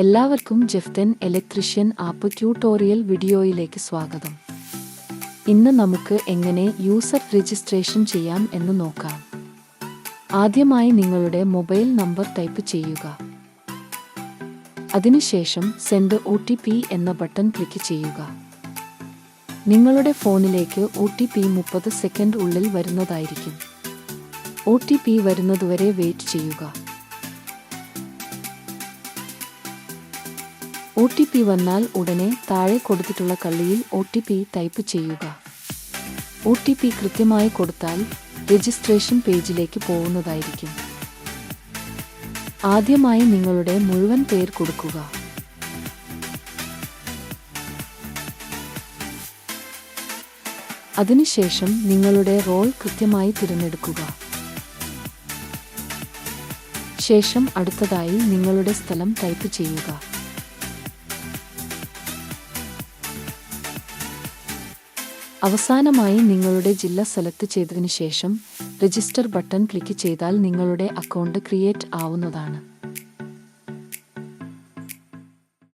എല്ലാവർക്കും ജെഫ്റ്റൻ electrician app tutorial വീഡിയോയിലേക്ക് സ്വാഗതം. ഇന്ന് നമുക്ക് എങ്ങനെ യൂസർ രജിസ്ട്രേഷൻ ചെയ്യാം എന്ന് നോക്കാം. ആദ്യമായി നിങ്ങളുടെ മൊബൈൽ നമ്പർ ടൈപ്പ് ചെയ്യുക. അതിനുശേഷം സെൻഡ് ഒ ടി പി എന്ന ബട്ടൺ ക്ലിക്ക് ചെയ്യുക. നിങ്ങളുടെ ഫോണിലേക്ക് ഒ ടി പി മുപ്പത് സെക്കൻഡ് ഉള്ളിൽ വരുന്നതായിരിക്കും. ഒ ടി പി വരുന്നതുവരെ വെയിറ്റ് ചെയ്യുക. ഒ ടി പി വന്നാൽ ഉടനെ താഴെ കൊടുത്തിട്ടുള്ള കള്ളിയിൽ ഒ ടി പി ടൈപ്പ് ചെയ്യുക. ഒ ടി പി കൃത്യമായി കൊടുത്താൽ രജിസ്ട്രേഷൻ പേജിലേക്ക് പോകുന്നതായിരിക്കും. ആദ്യമായി നിങ്ങളുടെ മുഴുവൻ പേര് കൊടുക്കുക. അതിനുശേഷം നിങ്ങളുടെ റോൾ കൃത്യമായി തിരഞ്ഞെടുക്കുക. ശേഷം അടുത്തതായി നിങ്ങളുടെ സ്ഥലം ടൈപ്പ് ചെയ്യുക. അവസാനമായി നിങ്ങളുടെ ജില്ല സെലക്ട് ചെയ്തതിനു ശേഷം രജിസ്റ്റർ ബട്ടൺ ക്ലിക്ക് ചെയ്താൽ നിങ്ങളുടെ അക്കൗണ്ട് ക്രിയേറ്റ് ആവുന്നതാണ്.